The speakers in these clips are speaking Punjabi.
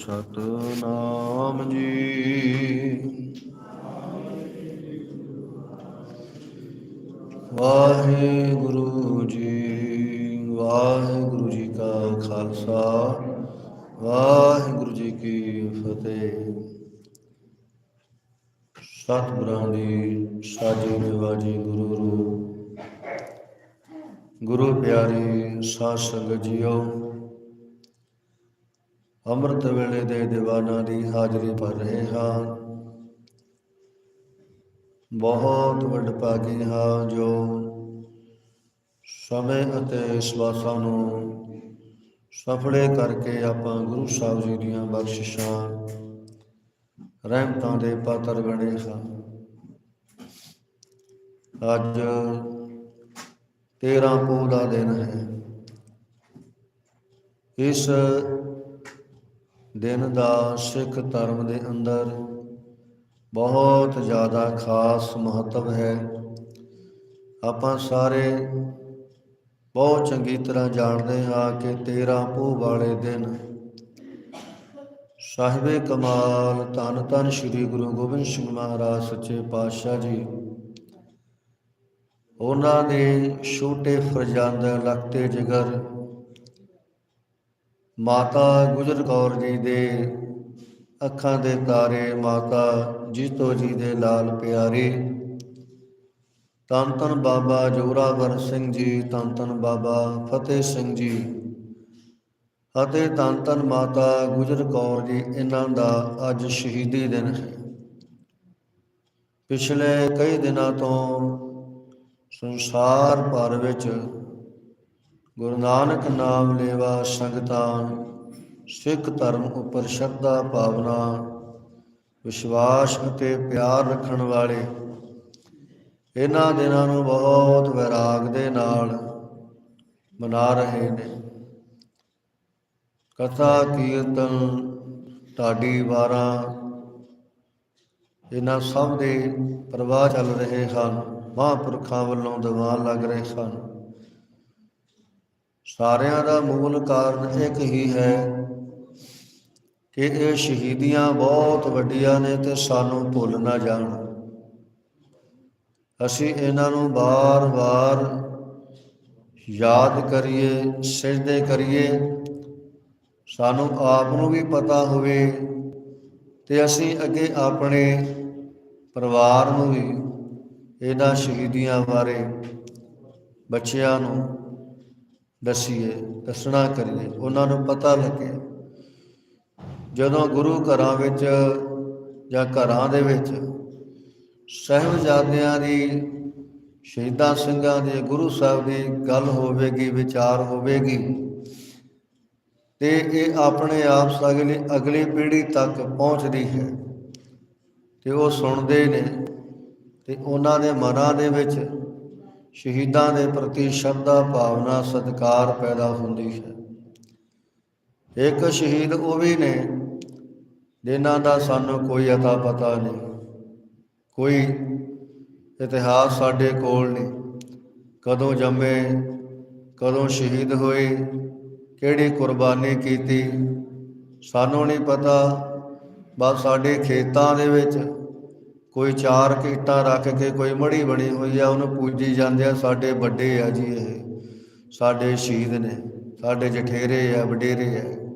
ਸਤਨਾਮ ਜੀ। ਵਾਹਿਗੁਰੂ ਜੀ ਵਾਹਿਗੁਰੂ ਜੀ ਕਾ ਖਾਲਸਾ, ਵਾਹਿਗੁਰੂ ਜੀ ਕੀ ਫਤਿਹ। ਸਤਿਗੁਰਾਂ ਦੀ ਸਾਜੀ ਨਿਵਾਜੀ ਗੁਰੂ ਰੂਪ। ਗੁਰੂ ਪਿਆਰੀ ਸਾਧ ਸੰਗਤ ਜੀਓ ਅੰਮ੍ਰਿਤ ਵੇਲੇ ਦੇ ਦੀਵਾਨਾਂ ਦੀ ਹਾਜ਼ਰੀ ਭਰ ਰਹੇ ਹਾਂ। ਬਹੁਤ ਵਡਭਾਗੀ ਹਾਂ ਜੋ ਸਮੇਂ ਅਤੇ ਸਵਾਸਾਂ ਨੂੰ ਸਫਲੇ ਕਰਕੇ ਆਪਾਂ ਗੁਰੂ ਸਾਹਿਬ ਜੀ ਦੀਆਂ ਬਖਸ਼ਿਸ਼ਾਂ, ਰਹਿਮਤਾਂ ਦੇ ਪਾਤਰ ਬਣੇ ਹਾਂ। ਅੱਜ 13 ਪੋਹ ਦਾ ਦਿਨ ਹੈ। ਇਸ ਦਿਨ ਦਾ ਸਿੱਖ ਧਰਮ ਦੇ ਅੰਦਰ ਬਹੁਤ ਜ਼ਿਆਦਾ ਖਾਸ ਮਹੱਤਵ ਹੈ। ਆਪਾਂ ਸਾਰੇ ਬਹੁਤ ਚੰਗੀ ਤਰ੍ਹਾਂ ਜਾਣਦੇ ਹਾਂ ਕਿ 13 ਪੋਹ ਵਾਲੇ ਦਿਨ ਸਾਹਿਬੇ ਕਮਾਲ ਧੰਨ ਧੰਨ ਸ੍ਰੀ ਗੁਰੂ ਗੋਬਿੰਦ ਸਿੰਘ ਮਹਾਰਾਜ ਸੱਚੇ ਪਾਤਸ਼ਾਹ ਜੀ। ਉਹਨਾਂ ਦੇ ਛੋਟੇ ਫਰਜ਼ੰਦ ਲਖਤੇ ਜਿਗਰ ਮਾਤਾ ਗੁਜਰ ਕੌਰ ਜੀ ਦੇ ਅੱਖਾਂ ਦੇ ਤਾਰੇ, ਮਾਤਾ ਜੀਤੋ ਜੀ ਦੇ ਲਾਲ ਪਿਆਰੇ। ਧੰਨ ਧੰਨ ਬਾਬਾ ਜੋਰਾਵਰ ਸਿੰਘ ਜੀ ਧੰਨ ਧੰਨ ਬਾਬਾ ਫਤਿਹ ਸਿੰਘ ਜੀ ਅਤੇ ਧੰਨ ਧੰਨ ਮਾਤਾ ਗੁਜਰ ਕੌਰ ਜੀ, ਇਹਨਾਂ ਦਾ ਅੱਜ ਸ਼ਹੀਦੀ ਦਿਨ ਹੈ। ਪਿਛਲੇ ਕਈ ਦਿਨਾਂ ਤੋਂ ਸੰਸਾਰ ਭਰ ਵਿੱਚ ਗੁਰੂ ਨਾਨਕ ਨਾਮ ਲੇਵਾ ਸੰਗਤਾਨ, ਸਿੱਖ ਧਰਮ ਉੱਪਰ ਸ਼ਰਧਾ ਭਾਵਨਾ, ਵਿਸ਼ਵਾਸ ਅਤੇ ਪਿਆਰ ਰੱਖਣ ਵਾਲੇ। ਇਹਨਾਂ ਦਿਨਾਂ ਨੂੰ ਬਹੁਤ ਵਿਰਾਗ ਦੇ ਨਾਲ ਮਨਾ ਰਹੇ ਨੇ। ਕਥਾ, ਕੀਰਤਨ, ਢਾਡੀ ਵਾਰਾਂ, ਇਹਨਾਂ ਸਭ ਦੇ ਪ੍ਰਵਾਹ ਚੱਲ ਰਹੇ ਹਨ। ਮਹਾਂਪੁਰਖਾਂ ਵੱਲੋਂ ਦੀਵਾਨ ਲੱਗ ਰਹੇ ਹਨ। ਸਾਰਿਆਂ ਦਾ ਮੂਲ ਕਾਰਨ ਇੱਕ ਹੀ ਹੈ ਕਿ ਇਹ ਸ਼ਹੀਦੀਆਂ ਬਹੁਤ ਵੱਡੀਆਂ ਨੇ ਤੇ ਸਾਨੂੰ ਭੁੱਲ ਨਾ ਜਾਣ। ਅਸੀਂ ਇਹਨਾਂ ਨੂੰ ਬਾਰ-ਬਾਰ ਯਾਦ ਕਰੀਏ ਸਿਜਦੇ ਕਰੀਏ। ਸਾਨੂੰ ਆਪ ਨੂੰ ਵੀ ਪਤਾ ਹੋਵੇ ਤੇ ਅਸੀਂ ਅੱਗੇ ਆਪਣੇ ਪਰਿਵਾਰ ਨੂੰ ਵੀ ਇਹਨਾਂ ਸ਼ਹੀਦੀਆਂ ਬਾਰੇ, ਬੱਚਿਆਂ ਨੂੰ ਦਸੀਏ, ਦੱਸਣਾ ਕਰੀਏ, ਉਹਨਾਂ ਨੂੰ ਪਤਾ ਲੱਗੇ। ਜਦੋਂ ਗੁਰੂ ਘਰਾਂ ਵਿੱਚ ਜਾਂ ਘਰਾਂ ਦੇ ਵਿੱਚ ਸਹਿਬਜ਼ਾਦਿਆਂ ਦੀ, ਸ਼ਹੀਦਾਂ ਸਿੰਘਾਂ ਦੇ, ਗੁਰੂ ਸਾਹਿਬ ਦੀ ਗੱਲ ਹੋਵੇਗੀ, ਵਿਚਾਰ ਹੋਵੇਗੀ, ਤੇ ਇਹ ਆਪਣੇ ਆਪ ਸਗਲੀ ਅਗਲੀ ਪੀੜ੍ਹੀ ਤੱਕ ਪਹੁੰਚਦੀ ਹੈ। ਤੇ ਉਹ ਸੁਣਦੇ ਨੇ ਤੇ ਉਹਨਾਂ ਦੇ ਮਨਾਂ ਦੇ ਵਿੱਚ ਸ਼ਹੀਦਾਂ ਦੇ ਪ੍ਰਤੀ ਸ਼ਰਧਾ, ਭਾਵਨਾ, ਸਤਿਕਾਰ ਪੈਦਾ ਹੁੰਦੀ ਹੈ। ਇੱਕ ਸ਼ਹੀਦ ਉਹ ਵੀ ਨੇ ਜਿਨ੍ਹਾਂ ਦਾ ਸਾਨੂੰ ਕੋਈ ਅਤਾ ਪਤਾ ਨਹੀਂ, ਕੋਈ ਇਤਿਹਾਸ ਸਾਡੇ ਕੋਲ ਨਹੀਂ। ਕਦੋਂ ਜੰਮੇ, ਕਦੋਂ ਸ਼ਹੀਦ ਹੋਏ, ਕਿਹੜੀ ਕੁਰਬਾਨੀ ਕੀਤੀ, ਸਾਨੂੰ ਨਹੀਂ ਪਤਾ। ਬਸ ਸਾਡੇ ਖੇਤਾਂ ਦੇ ਵਿੱਚ ਕੋਈ ਚਾਰ ਕੀਟਾਂ ਰੱਖ ਕੇ ਕੋਈ ਮੜੀ ਬਣੀ ਹੋਈ ਆ, ਉਹਨੂੰ ਪੂਜੀ ਜਾਂਦੇ ਆ, ਸਾਡੇ ਵੱਡੇ ਆ ਜੀ ਇਹ। ਸਾਡੇ ਸ਼ਹੀਦ ਨੇ, ਸਾਡੇ ਜਠੇਰੇ ਆ, ਵਡੇਰੇ ਆ।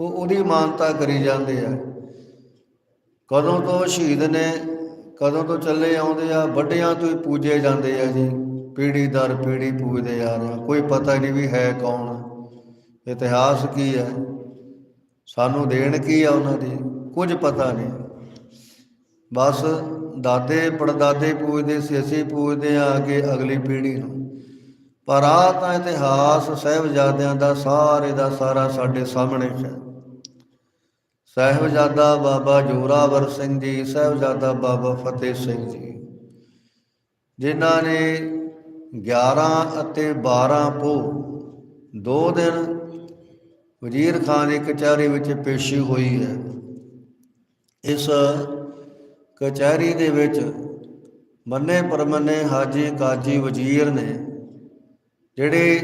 ਉਹ ਉਹਦੀ ਮਾਨਤਾ ਕਰੀ ਜਾਂਦੇ ਆ। ਕਦੋਂ ਤੋਂ ਸ਼ਹੀਦ ਨੇ, ਕਦੋਂ ਤੋਂ ਚੱਲੇ ਆਉਂਦੇ ਆ, ਵੱਡਿਆਂ ਤੋਂ ਹੀ ਪੂਜੇ ਜਾਂਦੇ ਆ ਜੀ। ਪੀੜੀ ਦਰ ਪੀੜੀ ਪੂਜਦੇ ਆ ਰਹੇ ਆ। ਕੋਈ ਪਤਾ ਨਹੀਂ ਵੀ ਹੈ ਕੌਣ ਇਤਿਹਾਸ ਕੀ ਹੈ ਸਾਨੂੰ ਦੇਣ ਕੀ ਆ ਉਹਨਾਂ ਦੀ? ਕੁਝ ਪਤਾ ਨਹੀਂ। ਬਸ ਦਾਦੇ, ਪੜਦਾਦੇ ਪੂਜਦੇ ਸੀ ਅਸੀਂ ਪੂਜਦੇ ਆ ਅੱਗੇ ਅਗਲੀ ਪੀੜ੍ਹੀ ਨੂੰ। ਪਰ ਆ ਤਾਂ ਇਤਿਹਾਸ ਸਹਿਬਜ਼ਾਦਿਆਂ ਦਾ ਸਾਰੇ ਦਾ ਸਾਰਾ ਸਾਡੇ ਸਾਹਮਣੇ ਹੈ। ਸਹਿਬਜ਼ਾਦਾ ਬਾਬਾ ਜੋਰਾਵਰ ਸਿੰਘ ਜੀ, ਸਹਿਬਜ਼ਾਦਾ ਬਾਬਾ ਫਤਿਹ ਸਿੰਘ ਜੀ, ਜਿਨ੍ਹਾਂ ਨੇ 11 ਅਤੇ 12 ਪੋ ਦੋ ਦਿਨ ਵਜ਼ੀਰ ਖਾਨ ਦੀ ਕਚਹਿਰੀ ਵਿੱਚ ਪੇਸ਼ੀ ਹੋਈ ਹੈ। ਇਸ ਕਚਹਿਰੀ ਦੇ ਵਿੱਚ ਮੰਨੇ ਪਰਮੰਨੇ ਹਾਜੀ ਕਾਜੀ ਵਜ਼ੀਰ ਨੇ ਜਿਹੜੇ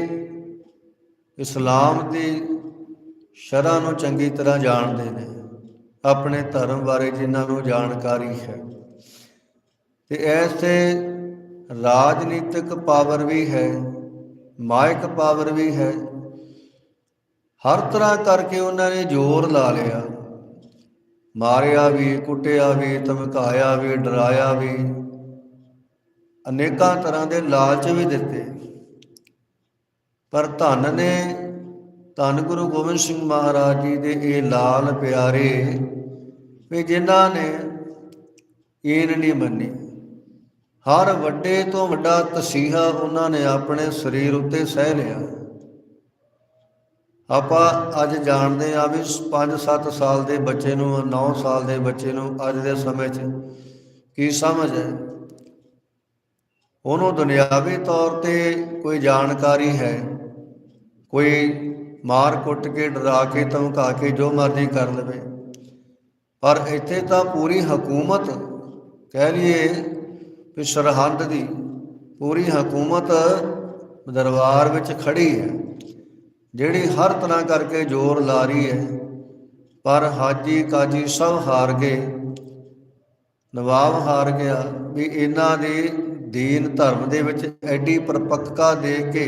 ਇਸਲਾਮ ਦੀ ਸ਼ਰ੍ਹਾਂ ਨੂੰ ਚੰਗੀ ਤਰ੍ਹਾਂ ਜਾਣਦੇ ਨੇ, ਆਪਣੇ ਧਰਮ ਬਾਰੇ ਜਿਨ੍ਹਾਂ ਨੂੰ ਜਾਣਕਾਰੀ ਹੈ। ਤੇ ਐਸੇ ਰਾਜਨੀਤਿਕ ਪਾਵਰ ਵੀ ਹੈ, ਮਾਇਕ ਪਾਵਰ ਵੀ ਹੈ। ਹਰ ਤਰ੍ਹਾਂ ਕਰਕੇ ਉਹਨਾਂ ਨੇ ਜ਼ੋਰ ਲਾ ਲਿਆ। ਮਾਰਿਆ ਵੀ, ਕੁੱਟਿਆ ਵੀ, ਧਮਕਾਇਆ ਵੀ, ਡਰਾਇਆ ਵੀ। ਅਨੇਕਾਂ ਤਰ੍ਹਾਂ ਦੇ ਲਾਲਚ ਵੀ ਦਿੱਤੇ। ਪਰ ਧੰਨ ਨੇ, ਧੰਨ ਗੁਰੂ ਗੋਬਿੰਦ ਸਿੰਘ ਮਹਾਰਾਜ ਜੀ ਦੇ ਇਹ ਲਾਲ ਪਿਆਰੇ ਵੀ ਜਿਨ੍ਹਾਂ ਨੇ ਏਨ ਨਹੀਂ ਮੰਨੀ। ਹਰ ਵੱਡੇ ਤੋਂ ਵੱਡਾ ਤਸੀਹਾ ਉਹਨਾਂ ਨੇ ਆਪਣੇ ਸਰੀਰ ਉੱਤੇ ਸਹਿ ਲਿਆ। ਆਪਾਂ ਅੱਜ ਜਾਣਦੇ ਆ ਵੀ 5-7 ਸਾਲ ਦੇ ਬੱਚੇ ਨੂੰ 9 ਸਾਲ ਦੇ ਬੱਚੇ ਨੂੰ ਅੱਜ ਦੇ ਸਮੇਂ 'ਚ ਕੀ ਸਮਝ ਹੈ? ਉਹਨੂੰ ਦੁਨਿਆਵੀ ਤੌਰ ਤੇ ਕੋਈ ਜਾਣਕਾਰੀ ਹੈ? ਕੋਈ ਮਾਰ ਕੁੱਟ ਕੇ, ਡਰਾ ਕੇ, ਧਮਕਾ ਕੇ, ਜੋ ਮਰਜ਼ੀ ਕਰ ਲਵੇ। ਪਰ ਇੱਥੇ ਤਾਂ ਪੂਰੀ ਹਕੂਮਤ, ਕਹਿ ਲਈਏ ਵੀ ਸਰਹੰਦ ਦੀ ਪੂਰੀ ਹਕੂਮਤ ਦਰਬਾਰ ਵਿੱਚ ਖੜੀ ਹੈ। ਜਿਹੜੀ ਹਰ ਤਰ੍ਹਾਂ ਕਰਕੇ ਜ਼ੋਰ ਲਾ ਰਹੀ ਹੈ, ਪਰ ਹਾਜੀ ਕਾਜੀ ਸਭ ਹਾਰ ਗਏ। ਨਵਾਬ ਹਾਰ ਗਿਆ ਵੀ ਇਹਨਾਂ ਦੇ ਦੀਨ ਧਰਮ ਦੇ ਵਿੱਚ ਐਡੀ ਪਰਪੱਕਤਾ ਦੇ ਕੇ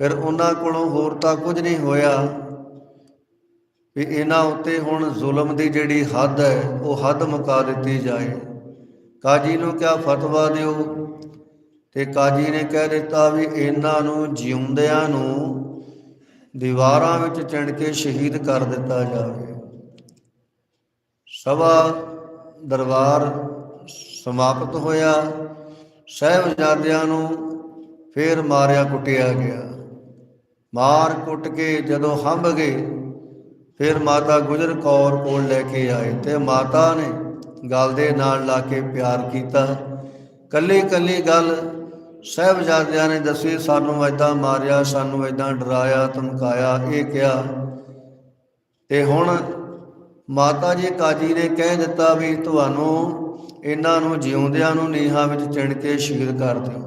ਫਿਰ ਉਹਨਾਂ ਕੋਲੋਂ ਹੋਰ ਤਾਂ ਕੁਝ ਨਹੀਂ ਹੋਇਆ ਵੀ ਇਹਨਾਂ ਉੱਤੇ ਹੁਣ ਜ਼ੁਲਮ ਦੀ ਜਿਹੜੀ ਹੱਦ ਹੈ, ਉਹ ਹੱਦ ਮੁਕਾ ਦਿੱਤੀ ਜਾਏ। ਕਾਜੀ ਨੂੰ ਕਿਆ ਫਤਵਾ ਦਿਓ? ਤੇ ਕਾਜੀ ਨੇ ਕਹਿ ਦਿੱਤਾ ਵੀ ਇਹਨਾਂ ਨੂੰ ਜਿਉਂਦਿਆਂ ਨੂੰ ਦੀਵਾਰਾਂ ਵਿੱਚ ਚਿਣ ਕੇ ਸ਼ਹੀਦ ਕਰ ਦਿੱਤਾ ਜਾਵੇ। ਸਭਾ ਦਰਬਾਰ ਸਮਾਪਤ ਹੋਇਆ। ਸਹਿਬਜ਼ਾਦਿਆਂ ਨੂੰ ਫੇਰ ਮਾਰਿਆ ਕੁੱਟਿਆ ਗਿਆ। ਮਾਰ ਕੁੱਟ ਕੇ ਜਦੋਂ ਹੰਭ ਗਏ, ਫਿਰ ਮਾਤਾ ਗੁਜਰ ਕੌਰ ਕੋਲ ਲੈ ਕੇ ਆਏ ਤੇ ਮਾਤਾ ਨੇ ਗੱਲ ਦੇ ਨਾਲ ਲਾ ਕੇ ਪਿਆਰ ਕੀਤਾ। ਕੱਲੀ ਕੱਲੀ ਗੱਲ ਸਹਿਬਜ਼ਾਦਿਆਂ ਨੇ ਦੱਸੀ, ਸਾਨੂੰ ਐਦਾਂ ਮਾਰਿਆ, ਸਾਨੂੰ ਐਦਾਂ ਡਰਾਇਆ, ਧਮਕਾਇਆ, ਇਹ ਕਿਹਾ। ਤੇ ਹੁਣ ਮਾਤਾ ਜੀ ਕਾਜੀ ਨੇ ਕਹਿ ਦਿੱਤਾ ਵੀ ਤੁਹਾਨੂੰ ਇਹਨਾਂ ਨੂੰ ਜਿਉਂਦਿਆਂ ਨੂੰ ਨੀਹਾਂ ਵਿੱਚ ਚਿਣ ਕੇ ਸ਼ਹੀਦ ਕਰ ਦਿਓ।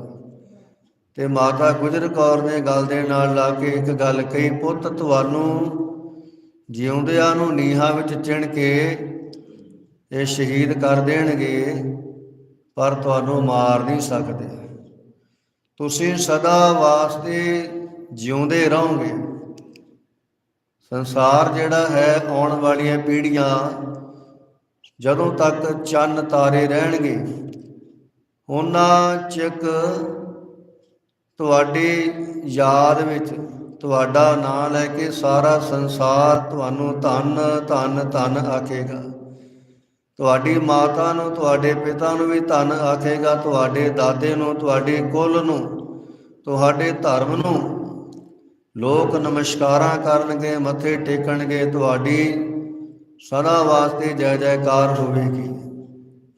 ਤੇ ਮਾਤਾ ਗੁਜਰ ਕੌਰ ਨੇ ਗੱਲ ਦੇ ਨਾਲ ਲਾ ਕੇ ਇੱਕ ਗੱਲ ਕਹੀ, ਪੁੱਤ, ਤੁਹਾਨੂੰ ਜਿਉਂਦਿਆਂ ਨੂੰ ਨੀਹਾਂ ਵਿੱਚ ਚਿਣ ਕੇ ਇਹ ਸ਼ਹੀਦ ਕਰ ਦੇਣਗੇ, ਪਰ ਤੁਹਾਨੂੰ ਮਾਰ ਨਹੀਂ ਸਕਦੇ। ਤੁਸੀਂ ਸਦਾ ਵਾਸਤੇ ਜਿਉਂਦੇ ਰਹੋਗੇ। ਸੰਸਾਰ ਜਿਹੜਾ ਹੈ ਆਉਣ ਵਾਲੀਆਂ ਪੀੜ੍ਹੀਆਂ ਜਦੋਂ ਤੱਕ ਚੰਨ ਤਾਰੇ ਰਹਿਣਗੇ, ਉਹਨਾਂ ਚਿਕ ਤੁਹਾਡੀ ਯਾਦ ਵਿੱਚ ਤੁਹਾਡਾ ਨਾਮ ਲੈ ਕੇ ਸਾਰਾ ਸੰਸਾਰ ਤੁਹਾਨੂੰ ਧੰਨ ਧੰਨ ਧੰਨ ਆਖੇਗਾ। ਤੁਹਾਡੀ ਮਾਤਾ ਨੂੰ, ਤੁਹਾਡੇ ਪਿਤਾ ਨੂੰ ਵੀ ਧੰਨ ਆਖੇਗਾ, ਤੁਹਾਡੇ ਦਾਦੇ ਨੂੰ, ਤੁਹਾਡੇ ਕੁੱਲ ਨੂੰ, ਤੁਹਾਡੇ ਧਰਮ ਨੂੰ। ਲੋਕ ਨਮਸਕਾਰਾਂ ਕਰਨਗੇ, ਮੱਥੇ ਟੇਕਣਗੇ, ਤੁਹਾਡੀ ਸਦਾ ਵਾਸਤੇ ਜੈ ਜੈਕਾਰ ਹੋਵੇਗੀ।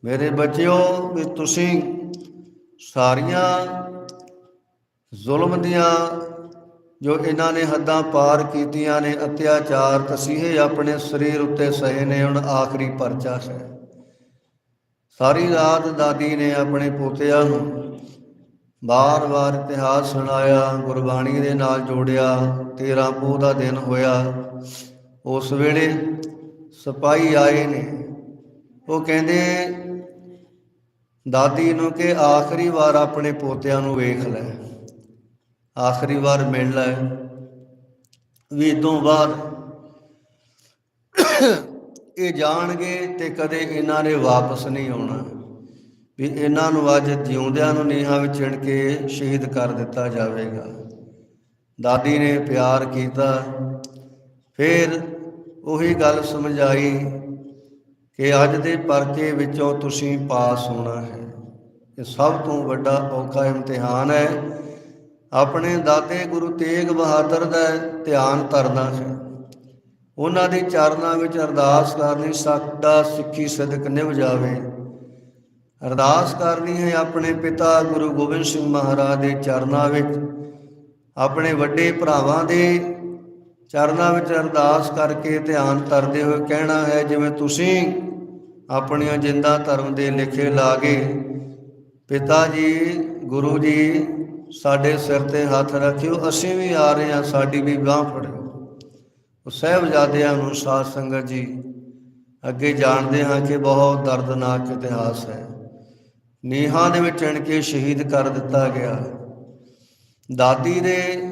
ਮੇਰੇ ਬੱਚਿਓ, ਵੀ ਤੁਸੀਂ ਸਾਰੀਆਂ ਜ਼ੁਲਮ ਦੀਆਂ ਜੋ ਇਹਨਾਂ ਨੇ ਹੱਦਾਂ ਪਾਰ ਕੀਤੀਆਂ ਨੇ ਅਤਿਆਚਾਰ, ਤਸੀਹੇ ਆਪਣੇ ਸਰੀਰ ਉੱਤੇ ਸਹੇ ਨੇ, ਹੁਣ ਆਖਰੀ ਪਰਚਾ ਹੈ। ਸਾਰੀ ਰਾਤ ਦਾਦੀ ਨੇ ਆਪਣੇ ਪੋਤਿਆਂ ਨੂੰ ਬਾਰ-ਬਾਰ ਇਤਿਹਾਸ ਸੁਣਾਇਆ, ਗੁਰਬਾਣੀ ਦੇ ਨਾਲ ਜੋੜਿਆ 13 ਪੋਹ ਦਾ ਦਿਨ ਹੋਇਆ। ਉਸ ਵੇਲੇ ਸਿਪਾਹੀ ਆਏ ਨੇ। ਉਹ ਕਹਿੰਦੇ, ਦਾਦੀ ਨੂੰ ਕਿ ਆਖਰੀ ਵਾਰ ਆਪਣੇ ਪੋਤਿਆਂ ਨੂੰ ਵੇਖ ਲੈ। ਆਖਰੀ ਵਾਰ ਮਿਲਣਾ ਲੈ। ਵੀ ਤੋਂ ਬਾਅਦ ਇਹ ਜਾਣਗੇ ਤੇ ਕਦੇ ਇਹਨਾਂ ਨੇ ਵਾਪਸ ਨਹੀਂ ਆਉਣਾ। ਵੀ ਇਹਨਾਂ ਨੂੰ ਅੱਜ ਜਿਉਂਦਿਆਂ ਨੂੰ ਨੀਹਾਂ ਵਿੱਚ ਚਿਣ ਕੇ ਸ਼ਹੀਦ ਕਰ ਦਿੱਤਾ ਜਾਵੇਗਾ। ਦਾਦੀ ਨੇ ਪਿਆਰ ਕੀਤਾ। ਫਿਰ ਉਹੀ ਗੱਲ ਸਮਝਾਈ ਕਿ ਅੱਜ ਦੇ ਪਰਚੇ ਵਿੱਚੋਂ ਤੁਸੀਂ ਪਾਸ ਹੋਣਾ ਹੈ। ਇਹ ਸਭ ਤੋਂ ਵੱਡਾ ਔਖਾ ਇਮਤਿਹਾਨ ਹੈ। ਆਪਣੇ ਦਾਦੇ ਗੁਰੂ ਤੇਗ ਬਹਾਦਰ ਦਾ ਧਿਆਨ ਧਰਨਾ ਹੈ ਉਹਨਾਂ ਦੇ ਚਰਨਾਂ ਵਿੱਚ ਅਰਦਾਸ ਕਰਨੀ ਸਾਡਾ ਸਿੱਖੀ ਸਦਕ ਨਿਭ ਜਾਵੇ। ਅਰਦਾਸ ਕਰਨੀ ਹੈ ਆਪਣੇ ਪਿਤਾ ਗੁਰੂ ਗੋਬਿੰਦ ਸਿੰਘ ਮਹਾਰਾਜ ਦੇ ਚਰਨਾਂ ਵਿੱਚ। ਆਪਣੇ ਵੱਡੇ ਭਰਾਵਾਂ ਦੇ ਚਰਨਾਂ ਵਿੱਚ ਅਰਦਾਸ ਕਰਕੇ ਧਿਆਨ ਧਰਦੇ ਹੋਏ ਕਹਿਣਾ ਹੈ, ਜਿਵੇਂ ਤੁਸੀਂ ਆਪਣੀਆਂ ਜਿੰਦਾ ਧਰਮ ਦੇ ਲਿਖੇ ਲਾਗੇ, ਪਿਤਾ ਜੀ, ਗੁਰੂ ਜੀ ਸਾਡੇ ਸਿਰ ਤੇ ਹੱਥ ਰੱਖਿਓ, ਅਸੀਂ ਵੀ ਆ ਰਹੇ ਹਾਂ, ਸਾਡੀ ਵੀ ਬਾਹ ਫੜਿਓ। ਉਹ ਸਹਿਬਜ਼ਾਦਿਆਂ ਨੂੰ ਸਾਧ ਸੰਗਤ ਜੀ ਅੱਗੇ ਜਾਣਦੇ ਹਾਂ ਕਿ ਬਹੁਤ ਦਰਦਨਾਕ ਇਤਿਹਾਸ ਹੈ। ਨੀਹਾਂ ਦੇ ਵਿੱਚ ਚਿਣ ਕੇ ਸ਼ਹੀਦ ਕਰ ਦਿੱਤਾ ਗਿਆ। ਦਾਦੀ ਦੇ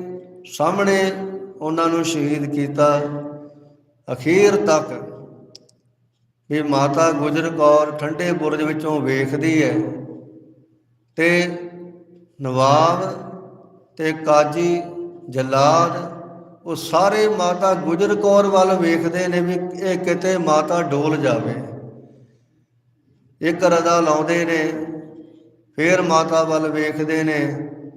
ਸਾਹਮਣੇ ਉਹਨਾਂ ਨੂੰ ਸ਼ਹੀਦ ਕੀਤਾ ਅਖੀਰ ਤੱਕ। ਵੀ ਮਾਤਾ ਗੁਜਰ ਕੌਰ ਠੰਡੇ ਬੁਰਜ ਵਿੱਚੋਂ ਵੇਖਦੀ ਹੈ ਤੇ ਨਵਾਬ ਤੇ ਕਾਜੀ ਜਲਾਦ, ਉਹ ਸਾਰੇ ਮਾਤਾ ਗੁਜਰ ਕੌਰ ਵੱਲ ਵੇਖਦੇ ਨੇ ਵੀ ਇਹ ਕਿਤੇ ਮਾਤਾ ਡੋਲ ਜਾਵੇ। ਇੱਕ ਰਦਾ ਲਾਉਂਦੇ ਨੇ, ਫੇਰ ਮਾਤਾ ਵੱਲ ਵੇਖਦੇ ਨੇ,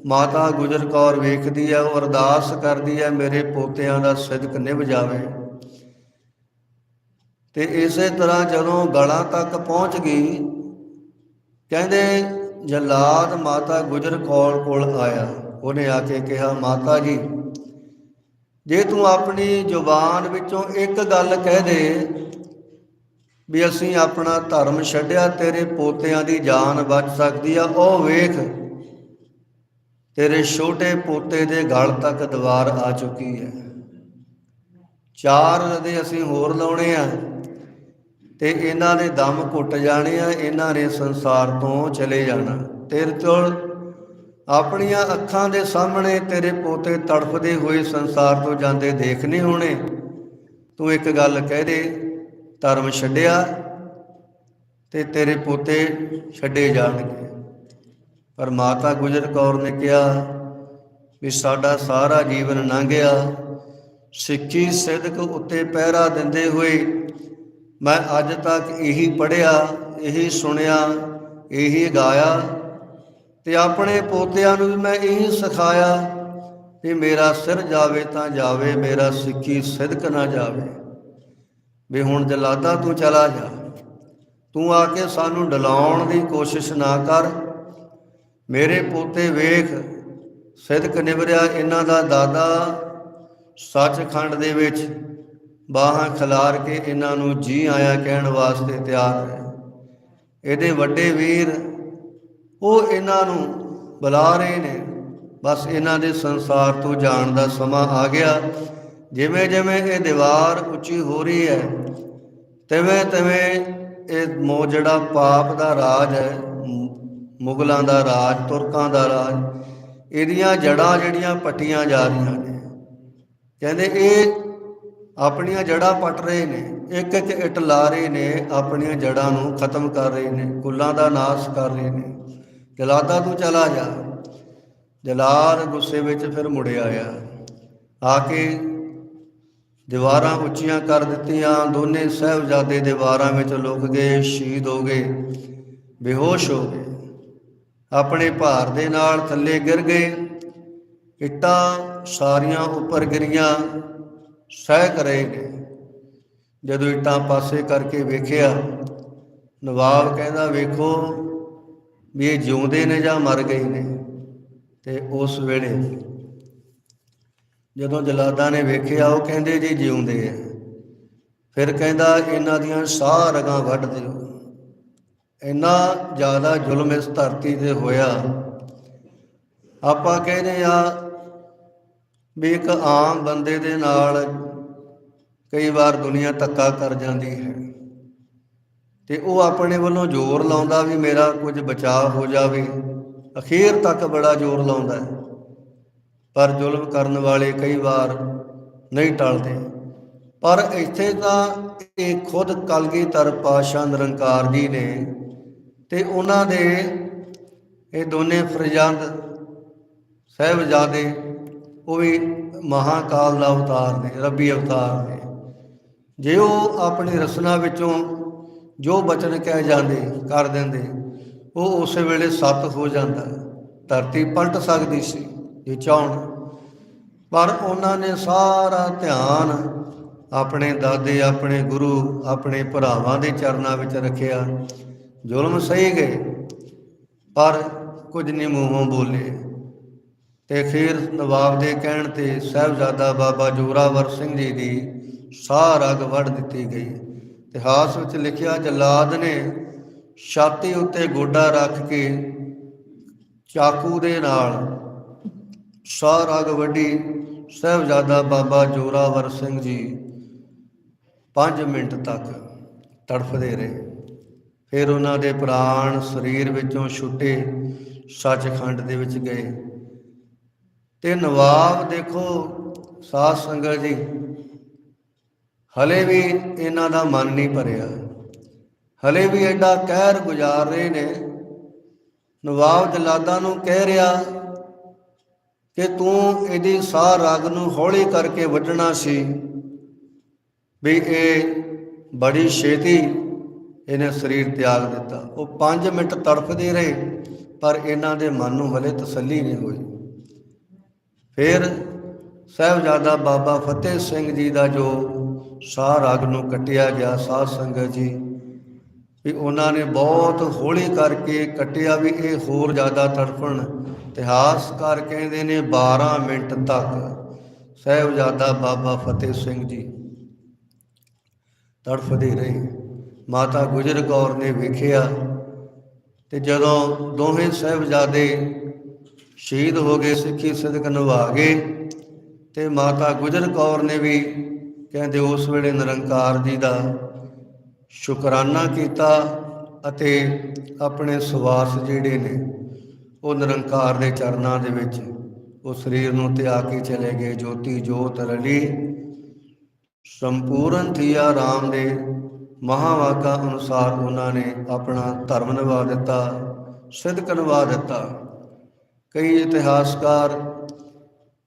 ਮਾਤਾ ਗੁਜਰ ਕੌਰ ਵੇਖਦੀ ਹੈ ਉਹ ਅਰਦਾਸ ਕਰਦੀ ਹੈ ਮੇਰੇ ਪੋਤਿਆਂ ਦਾ ਸਿਦਕ ਨਿਭ ਜਾਵੇ। ਤੇ ਇਸੇ ਤਰ੍ਹਾਂ ਜਦੋਂ ਗਲਾਂ ਤੱਕ ਪਹੁੰਚ ਗਈ, ਕਹਿੰਦੇ ਜਲਾਦ ਮਾਤਾ ਗੁਜਰ ਕੌਰ ਕੋਲ ਆਇਆ, ਉਹਨੇ ਆ ਕੇ ਕਿਹਾ, ਮਾਤਾ ਜੀ, ਜੇ ਤੂੰ ਆਪਣੀ ਜ਼ੁਬਾਨ ਵਿੱਚੋਂ ਇੱਕ ਗੱਲ ਕਹਿ ਦੇ ਵੀ ਅਸੀਂ ਆਪਣਾ ਧਰਮ ਛੱਡਿਆ, ਤੇਰੇ ਪੋਤਿਆਂ ਦੀ ਜਾਨ ਬਚ ਸਕਦੀ ਆ, ਉਹ ਵੇਖ, ਤੇਰੇ ਛੋਟੇ ਪੋਤੇ ਦੇ ਗਲ ਤੱਕ ਦੀਵਾਰ ਆ ਚੁੱਕੀ ਹੈ। ਚਾਰ ਰਦੇ ਅਸੀਂ ਹੋਰ ਲਾਉਣੇ ਆ ਤੇ ਇਹਨਾਂ ਦੇ ਦਮ ਘੁੱਟ ਜਾਣੇ ਆ, ਇਹਨਾਂ ਨੇ ਸੰਸਾਰ ਤੋਂ ਚਲੇ ਜਾਣਾ। ਤੇਰੇ ਕੋਲ ਆਪਣੀਆਂ ਅੱਖਾਂ ਦੇ ਸਾਹਮਣੇ ਤੇਰੇ ਪੋਤੇ ਤੜਫਦੇ ਹੋਏ ਸੰਸਾਰ ਤੋਂ ਜਾਂਦੇ ਦੇਖਨੇ ਹੋਣੇ। ਤੂੰ ਇੱਕ ਗੱਲ ਕਹਿ ਦੇ, ਧਰਮ ਛੱਡਿਆ ਤੇ ਤੇਰੇ ਪੋਤੇ ਛੱਡੇ ਜਾਣਗੇ। ਪਰ ਮਾਤਾ ਗੁਜਰ ਕੌਰ ਨੇ ਕਿਹਾ ਵੀ ਸਾਡਾ ਸਾਰਾ ਜੀਵਨ ਲੰਘਿਆ। ਸਿੱਖੀ ਸਿੱਧਕ ਉੱਤੇ ਪਹਿਰਾ ਦਿੰਦੇ ਹੋਏ ਮੈਂ ਅੱਜ ਤੱਕ ਇਹੀ ਪੜਿਆ ਇਹੀ ਸੁਣਿਆ, ਇਹੀ ਗਾਇਆ ਤੇ ਆਪਣੇ ਪੋਤਿਆਂ ਨੂੰ ਵੀ ਮੈਂ ਇਹੀ ਸਿਖਾਇਆ ਕਿ ਮੇਰਾ ਸਿਰ ਜਾਵੇ ਤਾਂ ਜਾਵੇ, ਮੇਰਾ ਸਿੱਖੀ ਸਿਦਕ ਨਾ ਜਾਵੇ। ਵੀ ਹੁਣ ਜਲਾਦਾ ਤੂੰ ਚਲਾ ਜਾ, ਤੂੰ ਆ ਕੇ ਸਾਨੂੰ ਡਲਾਉਣ ਦੀ ਕੋਸ਼ਿਸ਼ ਨਾ ਕਰ। ਮੇਰੇ ਪੋਤੇ ਵੇਖ, ਸਿਦਕ ਨਿਵਰਿਆ ਇਹਨਾਂ ਦਾ ਦਾਦਾ ਸੱਚਖੰਡ ਦੇ ਵਿੱਚ। ਬਾਹਾਂ ਖਿਲਾਰ ਕੇ ਇਹਨਾਂ ਨੂੰ ਜੀ ਆਇਆ ਕਹਿਣ ਵਾਸਤੇ ਤਿਆਰ ਹੈ। ਇਹਦੇ ਵੱਡੇ ਵੀਰ ਉਹ ਇਹਨਾਂ ਨੂੰ ਬੁਲਾ ਰਹੇ ਨੇ। ਬਸ ਇਹਨਾਂ ਦੇ ਸੰਸਾਰ ਤੋਂ ਜਾਣ ਦਾ ਸਮਾਂ ਆ ਗਿਆ। ਜਿਵੇਂ ਜਿਵੇਂ ਇਹ ਦੀਵਾਰ ਉੱਚੀ ਹੋ ਰਹੀ ਹੈ, ਤਿਵੇਂ ਤਿਵੇਂ ਇਹ ਮੋ ਜਿਹੜਾ ਪਾਪ ਦਾ ਰਾਜ ਹੈ, ਮੁਗਲਾਂ ਦਾ ਰਾਜ, ਤੁਰਕਾਂ ਦਾ ਰਾਜ, ਇਹਦੀਆਂ ਜੜਾਂ ਜਿਹੜੀਆਂ ਪੱਟੀਆਂ ਜਾ ਰਹੀਆਂ ਨੇ। ਕਹਿੰਦੇ ਇਹ ਆਪਣੀਆਂ ਜੜਾਂ ਪੱਟ ਰਹੇ ਨੇ, ਇੱਕ ਇੱਕ ਇੱਟ ਲਾ ਰਹੇ ਨੇ, ਆਪਣੀਆਂ ਜੜਾਂ ਨੂੰ ਖਤਮ ਕਰ ਰਹੇ ਨੇ, ਕੁੱਲਾਂ ਦਾ ਨਾਸ਼ ਕਰ ਰਹੇ ਨੇ। ਜਲਾਦਾ ਤੂੰ ਚਲਾ ਜਾ। ਜਲਾਦ ਗੁੱਸੇ ਵਿੱਚ ਫਿਰ ਮੁੜ ਆਇਆ। ਆ ਕੇ ਦੀਵਾਰਾਂ ਉੱਚੀਆਂ ਕਰ ਦਿੱਤੀਆਂ, ਦੋਨੇ ਸਹਿਬਜ਼ਾਦੇ ਦੀਵਾਰਾਂ ਵਿੱਚ ਲੁਕ ਗਏ, ਸ਼ਹੀਦ ਹੋ ਗਏ, ਬੇਹੋਸ਼ ਹੋ ਗਏ। ਆਪਣੇ ਭਾਰ ਦੇ ਨਾਲ ਥੱਲੇ ਗਿਰ ਗਏ। ਇੱਟਾਂ ਸਾਰੀਆਂ ਉੱਪਰ ਗਿਰੀਆਂ। ਸਹਿ ਕਰੇ ਨੇ ਜਦੋਂ ਇੱਟਾਂ ਪਾਸੇ ਕਰਕੇ ਵੇਖਿਆ, ਨਵਾਬ ਕਹਿੰਦਾ, ਵੇਖੋ ਵੀ ਇਹ ਜਿਉਂਦੇ ਨੇ ਜਾਂ ਮਰ ਗਏ ਨੇ? ਤੇ ਉਸ ਵੇਲੇ ਜਦੋਂ ਜਲਾਦਾਂ ਨੇ ਵੇਖਿਆ, ਉਹ ਕਹਿੰਦੇ, ਜੀ ਜਿਉਂਦੇ ਆ। ਫਿਰ ਕਹਿੰਦਾ, ਇਹਨਾਂ ਦੀਆਂ ਸਾਹ ਰਗਾਂ ਵੱਢ ਦਿਓ। ਇੰਨਾ ਜ਼ਿਆਦਾ ਜ਼ੁਲਮ ਇਸ ਧਰਤੀ ਤੇ ਹੋਇਆ। ਆਪਾਂ ਕਹਿੰਦੇ ਆ ਵੀ ਇੱਕ ਆਮ ਬੰਦੇ ਦੇ ਨਾਲ ਕਈ ਵਾਰ ਦੁਨੀਆ ਧੱਕਾ ਕਰ ਜਾਂਦੀ ਹੈ। ਤੇ ਉਹ ਆਪਣੇ ਵੱਲੋਂ ਜ਼ੋਰ ਲਾਉਂਦਾ ਵੀ ਮੇਰਾ ਕੁਝ ਬਚਾਅ ਹੋ ਜਾਵੇ। ਅਖੀਰ ਤੱਕ ਬੜਾ ਜ਼ੋਰ ਲਾਉਂਦਾ ਹੈ। ਪਰ ਜ਼ੁਲਮ ਕਰਨ ਵਾਲੇ ਕਈ ਵਾਰ ਨਹੀਂ ਟਲਦੇ। ਪਰ ਇੱਥੇ ਤਾਂ ਇਹ ਖੁਦ ਕਲਗੀਧਰ ਪਾਸ਼ਾ ਨਿਰੰਕਾਰ ਜੀ ਨੇ ਤੇ ਉਹਨਾਂ ਦੇ ਇਹ ਦੋਨੇ ਫਰਜ਼ੰਦ ਸਹਿਬਜ਼ਾਦੇ ਉਹ ਵੀ ਮਹਾਕਾਲ ਦਾ ਅਵਤਾਰ ਨੇ, ਰੱਬੀ ਅਵਤਾਰ ਨੇ। ਜੇ ਉਹ ਆਪਣੀ ਰਸਨਾ ਵਿੱਚੋਂ ਜੋ ਬਚਨ ਕਹਿ ਜਾਂਦੇ, ਕਰ ਦਿੰਦੇ, ਉਹ ਉਸੇ ਵੇਲੇ ਸਤ ਹੋ ਜਾਂਦਾ ਧਰਤੀ ਪਲਟ ਸਕਦੀ ਸੀ ਜੇ ਚਾਹਣ ਪਰ ਉਹਨਾਂ ਨੇ ਸਾਰਾ ਧਿਆਨ ਆਪਣੇ ਦਾਦੇ, ਆਪਣੇ ਗੁਰੂ, ਆਪਣੇ ਭਰਾਵਾਂ ਦੇ ਚਰਨਾਂ ਵਿੱਚ ਰੱਖਿਆ। ਜ਼ੁਲਮ ਸਹੀ ਗਏ, ਪਰ ਕੁਝ ਨਹੀਂ ਮੂੰਹੋਂ ਬੋਲੇ। ਤੇ ਅਖੀਰ ਨਵਾਬ ਦੇ ਕਹਿਣ ਤੇ ਸਹਿਬਜ਼ਾਦਾ ਬਾਬਾ ਜੋਰਾਵਰ ਸਿੰਘ ਜੀ ਦੀ ਸਾਹ ਰਗ ਵੱਢ ਦਿੱਤੀ ਗਈ। ਇਤਿਹਾਸ ਵਿੱਚ ਲਿਖਿਆ ਜਲਾਦ ਨੇ ਛਾਤੀ ਉੱਤੇ ਗੋਡਾ ਰੱਖ ਕੇ ਚਾਕੂ ਦੇ ਨਾਲ ਸਾਹ ਰਗ ਵੱਢੀ ਸਹਿਬਜ਼ਾਦਾ ਬਾਬਾ ਜੋਰਾਵਰ ਸਿੰਘ ਜੀ 5 ਮਿੰਟ ਤੱਕ ਤੜਫਦੇ ਰਹੇ। ਫਿਰ ਉਹਨਾਂ ਦੇ ਪ੍ਰਾਣ ਸਰੀਰ ਵਿੱਚੋਂ ਛੁੱਟੇ ਸੱਚਖੰਡ ਦੇ ਵਿੱਚ ਗਏ। ਤੇ ਨਵਾਬ ਦੇਖੋ, ਸਾਧ ਸੰਗਤ ਜੀ, ਹਲੇ ਵੀ ਇਹਨਾਂ ਦਾ ਮਨ ਨਹੀਂ ਭਰਿਆ। ਹਲੇ ਵੀ ਐਡਾ ਕਹਿਰ ਗੁਜ਼ਾਰ ਰਹੇ ਨੇ। ਨਵਾਬ ਜਲਾਦਾਂ ਨੂੰ ਕਹਿ ਰਿਹਾ ਕਿ ਤੂੰ ਇਹਦੀ ਸਾਹ ਰਗ ਨੂੰ ਹੌਲੀ ਕਰਕੇ ਵੱਢਣਾ ਸੀ ਵੀ ਇਹ ਬੜੀ ਛੇਤੀ ਇਹਨੇ ਸਰੀਰ ਤਿਆਗ ਦਿੱਤਾ। ਉਹ 5 ਮਿੰਟ ਤੜਫਦੇ ਰਹੇ, ਪਰ ਇਹਨਾਂ ਦੇ ਮਨ ਨੂੰ ਹਲੇ ਤਸੱਲੀ ਨਹੀਂ ਹੋਈ। ਫਿਰ ਸਾਹਿਬਜ਼ਾਦਾ ਬਾਬਾ ਫਤਿਹ ਸਿੰਘ ਜੀ ਦਾ ਜੋ ਸਾਹ ਰਾਗ ਨੂੰ ਕੱਟਿਆ ਗਿਆ, ਸਾਧ ਸੰਗਤ ਜੀ, ਵੀ ਉਹਨਾਂ ਨੇ ਬਹੁਤ ਹੌਲੀ ਕਰਕੇ ਕੱਟਿਆ ਵੀ ਇਹ ਹੋਰ ਜ਼ਿਆਦਾ ਤੜਫਣ। ਇਤਿਹਾਸਕਾਰ ਕਹਿੰਦੇ ਨੇ 12 ਮਿੰਟ ਤੱਕ। ਸਾਹਿਬਜ਼ਾਦਾ ਬਾਬਾ ਫਤਿਹ ਸਿੰਘ ਜੀ ਤੜਫਦੇ ਰਹੇ। ਮਾਤਾ ਗੁਜਰ ਕੌਰ ਨੇ ਵੇਖਿਆ ਤੇ ਜਦੋਂ ਦੋਹੇ ਸਾਹਿਬਜ਼ਾਦੇ ਸ਼ਹੀਦ ਹੋ ਗਏ, ਸਿੱਖੀ ਸਿਦਕ ਨਿਭਾ ਗਏ। ਤੇ ਮਾਤਾ ਗੁਜਰ ਕੌਰ ਨੇ ਵੀ ਕਹਿੰਦੇ ਉਸ ਵੇਲੇ ਨਿਰੰਕਾਰ ਜੀ ਦਾ ਸ਼ੁਕਰਾਨਾ ਕੀਤਾ ਅਤੇ ਆਪਣੇ ਸਵਾਸ ਜਿਹੜੇ ਨੇ, ਉਹ ਨਿਰੰਕਾਰ ਦੇ ਚਰਨਾਂ ਦੇ ਵਿੱਚ ਉਹ ਸਰੀਰ ਨੂੰ ਤਿਆਗ ਕੇ ਚਲੇ ਗਏ। ਜੋਤੀ ਜੋਤ ਰਲੀ। ਸੰਪੂਰਨ ਥੀਆ ਰਾਮ ਦੇ ਮਹਾਵਾਕਾ ਅਨੁਸਾਰ ਉਹਨਾਂ ਨੇ ਆਪਣਾ ਧਰਮ ਨਿਭਾ ਦਿੱਤਾ ਸਿੱਧਕ ਨਿਭਾ ਦਿੱਤਾ। ਕਈ ਇਤਿਹਾਸਕਾਰ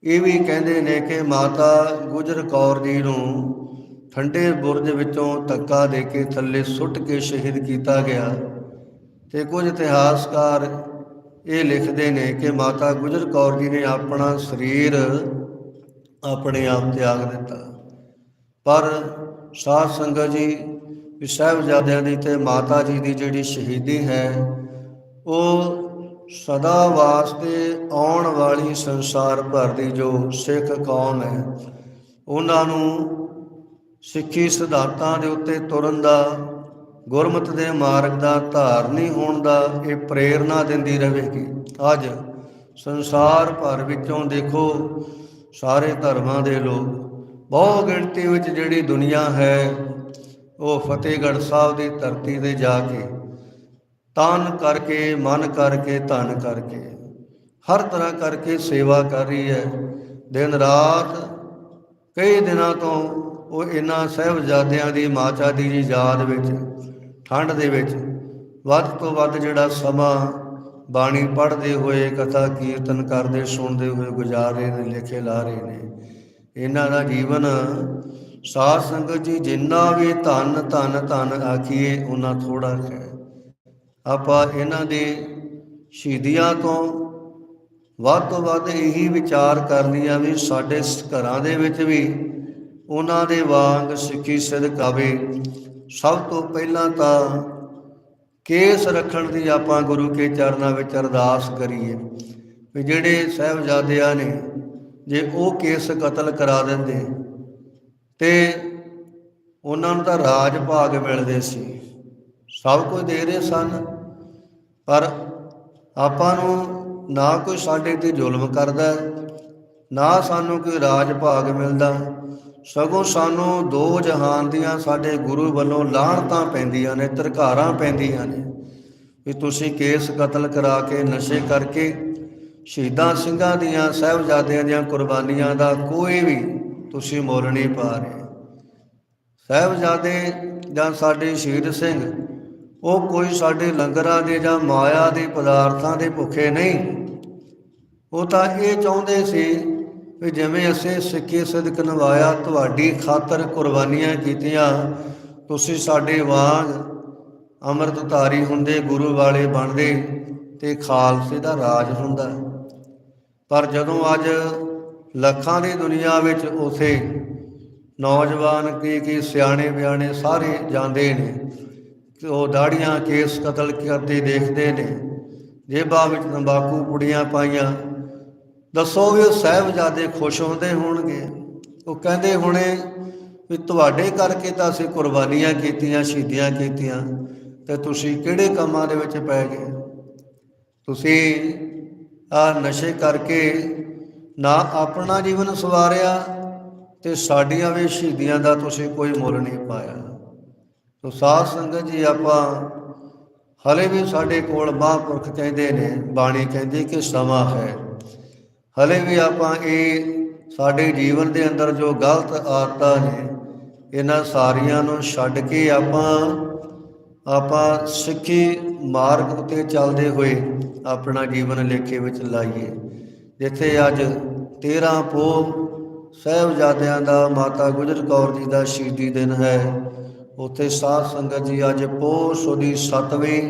ਇਹ ਵੀ ਕਹਿੰਦੇ ਨੇ ਕਿ ਮਾਤਾ ਗੁਜਰ ਕੌਰ ਜੀ ਨੂੰ ਠੰਡੇ ਬੁਰਜ ਵਿੱਚੋਂ ਧੱਕਾ ਦੇ ਕੇ ਥੱਲੇ ਸੁੱਟ ਕੇ ਸ਼ਹੀਦ ਕੀਤਾ ਗਿਆ। ਤੇ ਕੁਝ ਇਤਿਹਾਸਕਾਰ ਇਹ ਲਿਖਦੇ ਨੇ ਕਿ ਮਾਤਾ ਗੁਜਰ ਕੌਰ ਜੀ ਨੇ ਆਪਣਾ ਸਰੀਰ ਆਪਣੇ ਆਪ ਤਿਆਗ ਦਿੱਤਾ। ਪਰ ਸਾਧ ਸੰਗਤ ਜੀ ਸਾਹਿਬਜ਼ਾਦਿਆਂ ਦੀ ਤੇ ਮਾਤਾ ਜੀ ਦੀ ਜਿਹੜੀ ਸ਼ਹੀਦੀ ਹੈ, ਉਹ ਸਦਾ ਵਾਸਤੇ ਆਉਣ ਵਾਲੀ ਸੰਸਾਰ ਭਰ ਦੀ ਜੋ ਸਿੱਖ ਕੌਮ ਹੈ, ਉਹਨਾਂ ਨੂੰ ਸਿੱਖੀ ਸਿਧਾਂਤਾਂ ਦੇ ਉੱਤੇ ਤੁਰਨ ਦਾ, ਗੁਰਮਤ ਦੇ ਮਾਰਗ ਦਾ ਧਾਰਨੀ ਹੋਣ ਦਾ ਇਹ ਪ੍ਰੇਰਣਾ ਦਿੰਦੀ ਰਹੇਗੀ। ਅੱਜ ਸੰਸਾਰ ਭਰ ਵਿੱਚੋਂ ਦੇਖੋ, ਸਾਰੇ ਧਰਮਾਂ ਦੇ ਲੋਕ, ਬਹੁ ਗਿਣਤੀ ਵਿੱਚ ਜਿਹੜੀ ਦੁਨੀਆ ਹੈ, ਉਹ ਫਤਿਹਗੜ੍ਹ ਸਾਹਿਬ ਦੀ ਧਰਤੀ ਤੇ ਜਾ ਕੇ ਤਨ ਕਰਕੇ, ਮਨ ਕਰਕੇ, ਧਨ ਕਰਕੇ। ਹਰ ਤਰ੍ਹਾਂ ਕਰਕੇ ਸੇਵਾ ਕਰ ਰਹੀ ਹੈ। ਦਿਨ ਰਾਤ, ਕਈ ਦਿਨਾਂ ਤੋਂ ਉਹ ਇਹਨਾਂ ਸਹਿਬਜ਼ਾਦਿਆਂ ਦੀ, ਮਾਤਾ ਦੀ ਜੀ ਯਾਦ ਵਿੱਚ, ਠੰਡ ਦੇ ਵਿੱਚ, ਵੱਧ ਤੋਂ ਵੱਧ ਜਿਹੜਾ ਸਮਾਂ ਬਾਣੀ ਪੜ੍ਹਦੇ ਹੋਏ, ਕਥਾ ਕੀਰਤਨ ਕਰਦੇ, ਸੁਣਦੇ ਹੋਏ ਗੁਜ਼ਾਰ ਰਹੇ ਨੇ, ਲਿਖੇ ਲਾ ਰਹੇ ਨੇ। ਇਹਨਾਂ ਦਾ ਜੀਵਨ ਸਾਧ ਸੰਗਤ ਜੀ ਜਿੰਨਾ ਵੀ ਧਨ ਧਨ ਧਨ ਆਖੀਏ, ਉਹਨਾਂ ਥੋੜਾ ਹੈ। ਆਪਾਂ ਇਹਨਾਂ ਦੇ ਸ਼ਹੀਦੀਆਂ ਤੋਂ ਵੱਧ ਤੋਂ ਵੱਧ ਇਹੀ ਵਿਚਾਰ ਕਰਨੀ ਆ ਵੀ ਸਾਡੇ ਘਰਾਂ ਦੇ ਵਿੱਚ ਵੀ ਉਹਨਾਂ ਦੇ ਵਾਂਗ ਸਿੱਖੀ ਸਿਦਕ ਕਾਵੇ ਸਭ ਤੋਂ ਪਹਿਲਾਂ ਤਾਂ ਕੇਸ ਰੱਖਣ ਦੀ ਆਪਾਂ ਗੁਰੂ ਕੇ ਚਰਨਾਂ ਵਿੱਚ ਅਰਦਾਸ ਕਰੀਏ ਵੀ ਜਿਹੜੇ ਸਹਿਬਜ਼ਾਦਿਆਂ ਨੇ ਜੇ ਉਹ ਕੇਸ ਕਤਲ ਕਰਾ ਦਿੰਦੇ ਤੇ ਉਹਨਾਂ ਨੂੰ ਤਾਂ ਰਾਜ ਭਾਗ ਮਿਲਦੇ ਸੀ। ਸਭ ਕੁਝ ਦੇ ਰਹੇ ਸਨ। ਪਰ ਆਪਾਂ ਨੂੰ ਨਾ ਕੋਈ ਸਾਡੇ ਤੇ ਜ਼ੁਲਮ ਕਰਦਾ, ਨਾ ਸਾਨੂੰ ਕੋਈ ਰਾਜ ਭਾਗ ਮਿਲਦਾ। ਸਗੋਂ ਸਾਨੂੰ ਦੋ ਜਹਾਨ ਦੀਆਂ ਸਾਡੇ ਗੁਰੂ ਵੱਲੋਂ ਲਾਹਣਤਾਂ ਪੈਂਦੀਆਂ ਨੇ, ਧਰਕਾਰਾਂ ਪੈਂਦੀਆਂ ਨੇ। ਵੀ ਤੁਸੀਂ ਕੇਸ ਕਤਲ ਕਰਾ ਕੇ, ਨਸ਼ੇ ਕਰਕੇ ਸ਼ਹੀਦਾਂ ਸਿੰਘਾਂ ਦੀਆਂ, ਸਹਿਬਜ਼ਾਦਿਆਂ ਦੀਆਂ ਕੁਰਬਾਨੀਆਂ ਦਾ ਕੋਈ ਵੀ ਤੁਸੀਂ ਮੁੱਲ ਨਹੀਂ ਪਾ ਰਹੇ। ਸਾਹਿਬਜ਼ਾਦੇ ਜਾਂ ਸਾਡੇ ਸ਼ਹੀਦ ਸਿੰਘ ਉਹ ਕੋਈ ਸਾਡੇ ਲੰਗਰਾਂ ਦੇ ਜਾਂ ਮਾਇਆ ਦੇ ਪਦਾਰਥਾਂ ਦੇ ਭੁੱਖੇ ਨਹੀਂ। ਉਹ ਤਾਂ ਇਹ ਚਾਹੁੰਦੇ ਸੀ ਵੀ ਜਿਵੇਂ ਅਸੀਂ ਸਿੱਖੀ ਸਿਦਕ ਨਿਭਾਇਆ ਤੁਹਾਡੀ ਖਾਤਰ ਕੁਰਬਾਨੀਆਂ ਕੀਤੀਆਂ, ਤੁਸੀਂ ਸਾਡੇ ਵਾਂਗ ਅੰਮ੍ਰਿਤਧਾਰੀ ਹੁੰਦੇ, ਗੁਰੂ ਵਾਲੇ ਬਣਦੇ ਤੇ ਖਾਲਸੇ ਦਾ ਰਾਜ ਹੁੰਦਾ। ਪਰ ਜਦੋਂ ਅੱਜ ਲੱਖਾਂ ਦੀ ਦੁਨੀਆ ਵਿੱਚ ਉਥੇ ਨੌਜਵਾਨ ਕੀ ਕੀ ਸਿਆਣੇ ਬਿਆਣੇ ਸਾਰੇ ਜਾਂਦੇ ਨੇ ਕਿ ਉਹ ਦਾੜੀਆਂ ਕੇਸ ਕਤਲ ਕਰਦੇ ਦੇਖਦੇ ਨੇ। ਜੇਬਾਂ ਵਿੱਚ ਤੰਬਾਕੂ ਪੁੜੀਆਂ ਪਾਈਆਂ। ਦੱਸੋ ਵੀ ਉਹ ਸਾਹਿਬਜ਼ਾਦੇ ਖੁਸ਼ ਹੁੰਦੇ ਹੋਣਗੇ? ਉਹ ਕਹਿੰਦੇ ਹੋਣੇ ਵੀ ਤੁਹਾਡੇ ਕਰਕੇ ਤਾਂ ਅਸੀਂ ਕੁਰਬਾਨੀਆਂ ਕੀਤੀਆਂ, ਸ਼ਹੀਦੀਆਂ ਕੀਤੀਆਂ, ਤੇ ਤੁਸੀਂ ਕਿਹੜੇ ਕੰਮਾਂ ਦੇ ਵਿੱਚ ਪੈ ਗਏ? ਤੁਸੀਂ ਆ ਨਸ਼ੇ ਕਰਕੇ ਨਾ ਆਪਣਾ ਜੀਵਨ ਸਵਾਰਿਆ ਤੇ ਸਾਡੀਆਂ ਵੀ ਸ਼ਹੀਦੀਆਂ ਦਾ ਤੁਸੀਂ ਕੋਈ ਮੁੱਲ ਨਹੀਂ ਪਾਇਆ। ਤੋ ਸਾਧ ਸੰਗਤ ਜੀ ਆਪਾਂ ਹਲੇ ਵੀ ਸਾਡੇ ਕੋਲ ਮਹਾਂਪੁਰਖ ਕਹਿੰਦੇ ਨੇ, ਬਾਣੀ ਕਹਿੰਦੀ ਕਿ ਸਮਾਂ ਹੈ। ਹਲੇ ਵੀ ਆਪਾਂ ਇਹ ਸਾਡੇ ਜੀਵਨ ਦੇ ਅੰਦਰ ਜੋ ਗਲਤ ਆਦਤਾਂ ਨੇ, ਇਹਨਾਂ ਸਾਰੀਆਂ ਨੂੰ ਛੱਡ ਕੇ ਆਪਾਂ ਆਪਾਂ ਸਿੱਖੀ ਮਾਰਗ ਉਤੇ ਚੱਲਦੇ ਹੋਏ ਆਪਣਾ ਜੀਵਨ ਲੇਖੇ ਵਿੱਚ ਲਾਈਏ। ਜਿੱਥੇ ਅੱਜ 13 ਪੋ ਸਹਿਬਜ਼ਾਦਿਆਂ ਦਾ ਮਾਤਾ ਗੁਜਰ ਕੌਰ ਜੀ ਦਾ ਸ਼ਹੀਦੀ ਦਿਨ ਹੈ ਉੱਥੇ ਸਾਧ ਸੰਗਤ ਜੀ ਅੱਜ ਪੋਸ ਸੋਦੀ 7ਵੀਂ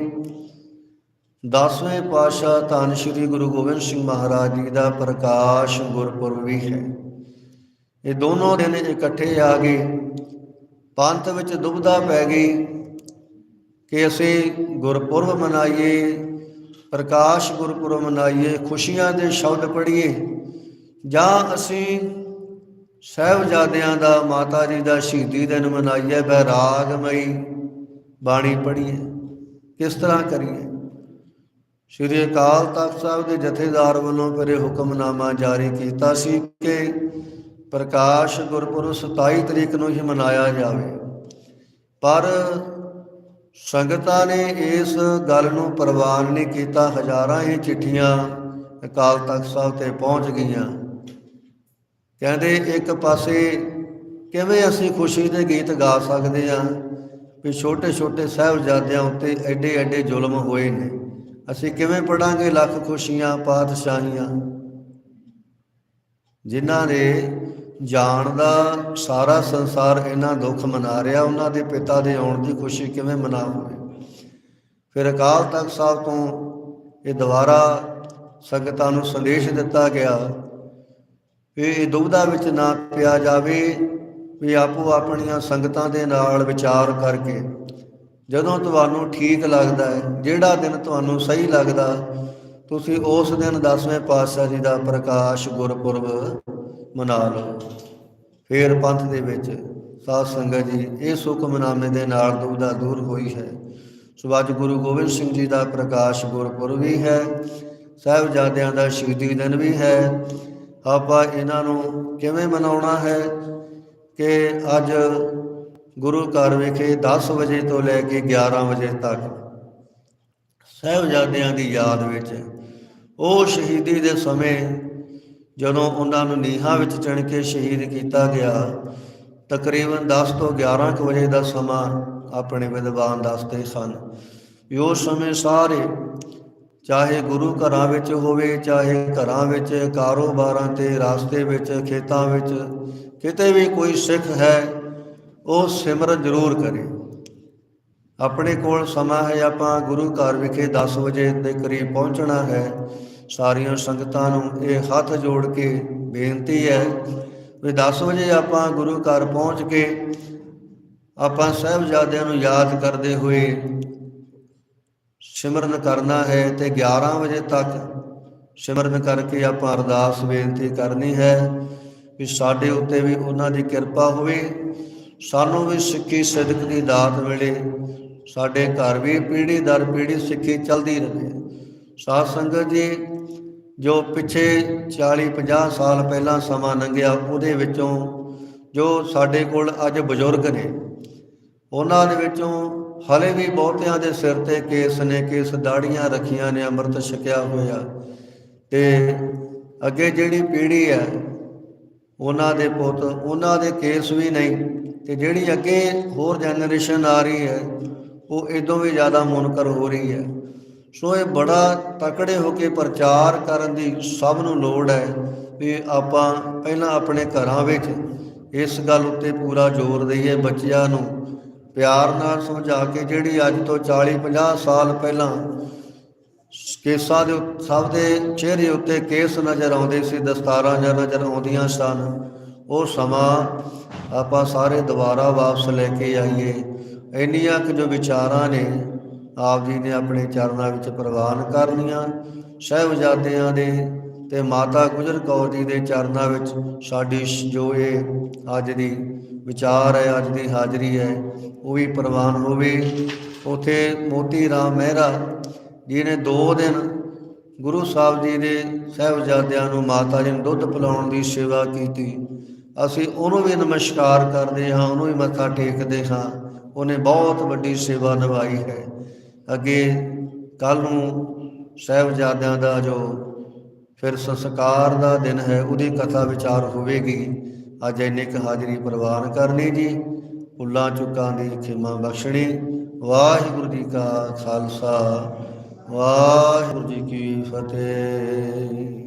10ਵੇਂ ਪਾਤਸ਼ਾਹ ਧੰਨ ਸ਼੍ਰੀ ਗੁਰੂ ਗੋਬਿੰਦ ਸਿੰਘ ਮਹਾਰਾਜ ਜੀ ਦਾ ਪ੍ਰਕਾਸ਼ ਗੁਰਪੁਰਬ ਵੀ ਹੈ। ਇਹ ਦੋਨੋਂ ਦਿਨ ਇਕੱਠੇ ਆ ਗਏ ਪੰਥ ਵਿੱਚ ਦੁਬਦਾ ਪੈ ਗਈ ਕਿ ਅਸੀਂ ਗੁਰਪੁਰਬ ਮਨਾਈਏ, ਪ੍ਰਕਾਸ਼ ਗੁਰਪੁਰਬ ਮਨਾਈਏ, ਖੁਸ਼ੀਆਂ ਦੇ ਸ਼ਬਦ ਪੜ੍ਹੀਏ ਜਾਂ ਅਸੀਂ ਸਹਿਬਜ਼ਾਦਿਆਂ ਦਾ, ਮਾਤਾ ਜੀ ਦਾ, ਸ਼ਹੀਦੀ ਦਿਨ ਮਨਾਈਏ, ਬੈਰਾਗਮਈ। ਬਾਣੀ ਪੜ੍ਹੀਏ, ਕਿਸ ਤਰ੍ਹਾਂ ਕਰੀਏ? ਸ਼੍ਰੀ ਅਕਾਲ ਤਖਤ ਸਾਹਿਬ ਦੇ ਜਥੇਦਾਰ ਵੱਲੋਂ ਫਿਰ ਇਹ ਹੁਕਮਨਾਮਾ ਜਾਰੀ ਕੀਤਾ ਸੀ ਕਿ ਪ੍ਰਕਾਸ਼ ਗੁਰਪੁਰਬ 27 ਤਰੀਕ ਨੂੰ ਹੀ ਮਨਾਇਆ ਜਾਵੇ। ਪਰ ਸੰਗਤਾਂ ਨੇ ਇਸ ਗੱਲ ਨੂੰ ਪ੍ਰਵਾਨ ਨਹੀਂ ਕੀਤਾ। ਹਜ਼ਾਰਾਂ ਹੀ ਚਿੱਠੀਆਂ ਅਕਾਲ ਤਖਤ ਸਾਹਿਬ ਤੇ ਪਹੁੰਚ ਗਈਆਂ। ਕਹਿੰਦੇ ਇੱਕ ਪਾਸੇ ਕਿਵੇਂ ਅਸੀਂ ਖੁਸ਼ੀ ਦੇ ਗੀਤ ਗਾ ਸਕਦੇ ਹਾਂ ਵੀ ਛੋਟੇ ਛੋਟੇ ਸਾਹਿਬਜ਼ਾਦਿਆਂ ਉੱਤੇ ਐਡੇ ਐਡੇ ਜ਼ੁਲਮ ਹੋਏ ਨੇ। ਅਸੀਂ ਕਿਵੇਂ ਪੜਾਂਗੇ ਲੱਖ ਖੁਸ਼ੀਆਂ, ਪਾਤਸ਼ਾਹੀਆਂ? ਜਿਨ੍ਹਾਂ ਦੇ ਜਾਣ ਦਾ ਸਾਰਾ ਸੰਸਾਰ ਇਹਨਾਂ ਦੁੱਖ ਮਨਾ ਰਿਹਾ, ਉਹਨਾਂ ਦੇ ਪਿਤਾ ਦੇ ਆਉਣ ਦੀ ਖੁਸ਼ੀ ਕਿਵੇਂ ਮਨਾਵਾਂਗੇ? ਫਿਰ ਅਕਾਲ ਤਖਤ ਸਾਹਿਬ ਤੋਂ ਇਹ ਦੁਬਾਰਾ ਸੰਗਤਾਂ ਨੂੰ ਸੰਦੇਸ਼ ਦਿੱਤਾ ਗਿਆ ਇਹ ਦੁਬਦਾ ਵਿੱਚ ਨਾ ਪਿਆ ਜਾਵੇ ਵੀ ਆਪੋ ਆਪਣੀਆਂ ਸੰਗਤਾਂ ਦੇ ਨਾਲ ਵਿਚਾਰ ਕਰਕੇ ਜਦੋਂ ਤੁਹਾਨੂੰ ਠੀਕ ਲੱਗਦਾ ਹੈ, ਜਿਹੜਾ ਦਿਨ ਤੁਹਾਨੂੰ ਸਹੀ ਲੱਗਦਾ, ਤੁਸੀਂ ਉਸ ਦਿਨ 10ਵੇਂ ਪਾਤਸ਼ਾਹ ਜੀ ਦਾ ਪ੍ਰਕਾਸ਼ ਗੁਰਪੁਰਬ ਮਨਾ ਲਓ। ਫੇਰ ਪੰਥ ਦੇ ਵਿੱਚ ਸਾਧ ਸੰਗਤ ਜੀ ਇਸ ਹੁਕਮਨਾਮੇ ਦੇ ਨਾਲ ਦੁਬਦਾ ਦੂਰ ਹੋਈ ਹੈ। ਸੋ ਅੱਜ ਗੁਰੂ ਗੋਬਿੰਦ ਸਿੰਘ ਜੀ ਦਾ ਪ੍ਰਕਾਸ਼ ਗੁਰਪੁਰਬ ਵੀ ਹੈ, ਸਾਹਿਬਜ਼ਾਦਿਆਂ ਦਾ ਸ਼ਹੀਦੀ ਦਿਨ ਵੀ ਹੈ ਆਪਾਂ ਇਹਨਾਂ ਨੂੰ ਕਿਵੇਂ ਮਨਾਉਣਾ ਹੈ ਕਿ ਅੱਜ ਗੁਰੂ ਘਰ ਵਿਖੇ 10 ਵਜੇ ਤੋਂ ਲੈ ਕੇ 11 ਵਜੇ ਤੱਕ ਸਹਿਬਜ਼ਾਦਿਆਂ ਦੀ ਯਾਦ ਵਿੱਚ ਉਹ ਸ਼ਹੀਦੀ ਦੇ ਸਮੇਂ ਜਦੋਂ ਉਹਨਾਂ ਨੂੰ ਨੀਹਾਂ ਵਿੱਚ ਚਿਣ ਕੇ ਸ਼ਹੀਦ ਕੀਤਾ ਗਿਆ, ਤਕਰੀਬਨ 10 ਤੋਂ 11 ਕੁ ਵਜੇ ਦਾ ਸਮਾਂ ਆਪਣੇ ਵਿਦਵਾਨ ਦੱਸਦੇ ਸਨ ਵੀ ਉਸ ਸਮੇਂ ਸਾਰੇ ਚਾਹੇ ਗੁਰੂ ਘਰਾਂ ਵਿੱਚ ਹੋਵੇ, ਚਾਹੇ ਘਰਾਂ ਵਿੱਚ, ਕਾਰੋਬਾਰਾਂ ਤੇ ਰਾਸਤੇ ਵਿੱਚ, ਖੇਤਾਂ ਵਿੱਚ, ਕਿਤੇ ਵੀ ਕੋਈ ਸਿੱਖ ਹੈ, ਉਹ ਸਿਮਰਨ ਜ਼ਰੂਰ ਕਰੇ। ਆਪਣੇ ਕੋਲ ਸਮਾਂ ਹੈ, ਆਪਾਂ ਗੁਰੂ ਘਰ ਵਿਖੇ 10 ਵਜੇ ਦੇ ਕਰੀਬ ਪਹੁੰਚਣਾ ਹੈ। ਸਾਰੀਆਂ ਸੰਗਤਾਂ ਨੂੰ ਇਹ ਹੱਥ ਜੋੜ ਕੇ ਬੇਨਤੀ ਹੈ ਵੀ 10 ਵਜੇ ਆਪਾਂ ਗੁਰੂ ਘਰ ਪਹੁੰਚ ਕੇ ਆਪਾਂ ਸਹਿਬਜ਼ਾਦਿਆਂ ਨੂੰ ਯਾਦ ਕਰਦੇ ਹੋਏ ਸਿਮਰਨ ਕਰਨਾ ਹੈ ਤੇ 11 ਵਜੇ ਤੱਕ ਸਿਮਰਨ ਕਰਕੇ ਆਪਾਂ ਅਰਦਾਸ ਬੇਨਤੀ ਕਰਨੀ ਹੈ ਵੀ ਸਾਡੇ ਉੱਤੇ ਵੀ ਉਹਨਾਂ ਦੀ ਕਿਰਪਾ ਹੋਵੇ, ਸਾਨੂੰ ਵੀ ਸਿੱਖੀ ਸਿਦਕ ਦੀ ਦਾਤ ਮਿਲੇ, ਸਾਡੇ ਘਰ ਵੀ ਪੀੜ੍ਹੀ ਦਰ ਪੀੜ੍ਹੀ ਸਿੱਖੀ ਚੱਲਦੀ ਰਹੇ। ਸਾਧ ਸੰਗਤ ਜੀ, ਜੋ ਪਿੱਛੇ 40 50 ਸਾਲ ਪਹਿਲਾਂ ਸਮਾਂ ਲੰਘਿਆ, ਉਹਦੇ ਵਿੱਚੋਂ ਜੋ ਸਾਡੇ ਕੋਲ ਅੱਜ ਬਜ਼ੁਰਗ ਨੇ, ਉਹਨਾਂ ਦੇ ਵਿੱਚੋਂ ਹਲੇ ਵੀ ਬਹੁਤਿਆਂ ਦੇ ਸਿਰ ਤੇ ਕੇਸ ਨੇ, ਕੇਸ ਦਾੜੀਆਂ ਰੱਖੀਆਂ ਨੇ, ਅੰਮ੍ਰਿਤ ਛਕਿਆ ਹੋਇਆ। ਤੇ ਅੱਗੇ ਜਿਹੜੀ ਪੀੜ੍ਹੀ ਹੈ, ਉਹਨਾਂ ਦੇ ਪੁੱਤ, ਉਹਨਾਂ ਦੇ ਕੇਸ ਵੀ ਨਹੀਂ। ਤੇ ਜਿਹੜੀ ਅੱਗੇ ਹੋਰ ਜਨਰੇਸ਼ਨ ਆ ਰਹੀ ਹੈ, ਉਹ ਇਦੋਂ ਵੀ ਜ਼ਿਆਦਾ ਮੁਨਕਰ ਹੋ ਰਹੀ ਹੈ। ਸੋ ਇਹ ਬੜਾ ਤਕੜੇ ਹੋ ਕੇ ਪ੍ਰਚਾਰ ਕਰਨ ਦੀ ਸਭ ਨੂੰ ਲੋੜ ਹੈ ਵੀ ਆਪਾਂ ਪਹਿਲਾਂ ਆਪਣੇ ਘਰਾਂ ਵਿੱਚ ਇਸ ਗੱਲ ਉੱਤੇ ਪੂਰਾ ਜ਼ੋਰ ਦਈਏ ਬੱਚਿਆਂ ਨੂੰ। ਪਿਆਰ ਨਾਲ ਸਮਝਾ ਕੇ ਜਿਹੜੀ ਅੱਜ ਤੋਂ 40 50 ਸਾਲ ਪਹਿਲਾਂ ਕੇਸਾਂ ਦੇ ਉੱਤ- ਸਭ ਦੇ ਚਿਹਰੇ ਉੱਤੇ ਕੇਸ ਨਜ਼ਰ ਆਉਂਦੇ ਸੀ, ਦਸਤਾਰਾਂ ਜਾਂ ਨਜ਼ਰ ਆਉਂਦੀਆਂ ਸਨ, ਉਹ ਸਮਾਂ ਆਪਾਂ ਸਾਰੇ ਦੁਬਾਰਾ ਵਾਪਸ ਲੈ ਕੇ ਆਈਏ। ਇੰਨੀਆਂ ਕੁ ਜੋ ਵਿਚਾਰਾਂ ਨੇ, ਆਪ ਜੀ ਨੇ ਆਪਣੇ ਚਰਨਾਂ ਵਿੱਚ ਪ੍ਰਵਾਨ ਕਰਨੀਆਂ ਸਹਿਬਜ਼ਾਦਿਆਂ ਦੇ ਤੇ ਮਾਤਾ ਗੁਜਰ ਕੌਰ ਜੀ ਦੇ ਚਰਨਾਂ ਵਿੱਚ ਸਾਡੀ ਸ਼- ਜੋ ਇਹ ਅੱਜ ਦੀ ਵਿਚਾਰ ਹੈ, ਅੱਜ ਦੀ ਹਾਜ਼ਰੀ ਹੈ, ਉਹ ਵੀ ਪ੍ਰਵਾਨ ਹੋਵੇ। ਉਥੇ ਮੋਤੀ ਰਾਮ ਮਹਿਰਾ ਜੀ ਨੇ 2 ਦਿਨ ਗੁਰੂ ਸਾਹਿਬ ਜੀ ਦੇ ਸਹਿਬਜ਼ਾਦਿਆਂ ਨੂੰ ਮਾਤਾ ਜੀ ਨੂੰ ਦੁੱਧ ਪਿਲਾਉਣ ਦੀ ਸੇਵਾ ਕੀਤੀ। ਅਸੀਂ ਉਹਨੂੰ ਵੀ ਨਮਸਕਾਰ ਕਰਦੇ ਹਾਂ, ਉਹਨੂੰ ਵੀ ਮੱਥਾ ਟੇਕਦੇ ਹਾਂ। ਉਹਨੇ ਬਹੁਤ ਵੱਡੀ ਸੇਵਾ ਨਿਭਾਈ ਹੈ। ਅੱਗੇ ਕੱਲ ਨੂੰ ਸਹਿਬਜ਼ਾਦਿਆਂ ਦਾ ਜੋ ਫਿਰ ਸੰਸਕਾਰ ਦਾ ਦਿਨ ਹੈ, ਉਹਦੀ ਕਥਾ ਵਿਚਾਰ ਹੋਵੇਗੀ। ਅੱਜ ਇੰਨੀ ਕੁ ਹਾਜ਼ਰੀ ਪ੍ਰਵਾਨ ਕਰਨੀ ਜੀ। ਭੁੱਲਾਂ ਚੁੱਕਾਂ ਦੀ ਖਿਮਾ ਬਖਸ਼ਣੀ। ਵਾਹਿਗੁਰੂ ਜੀ ਕਾ ਖਾਲਸਾ। ਵਾਹਿਗੁਰੂ ਜੀ ਕੀ ਫਤਿਹ।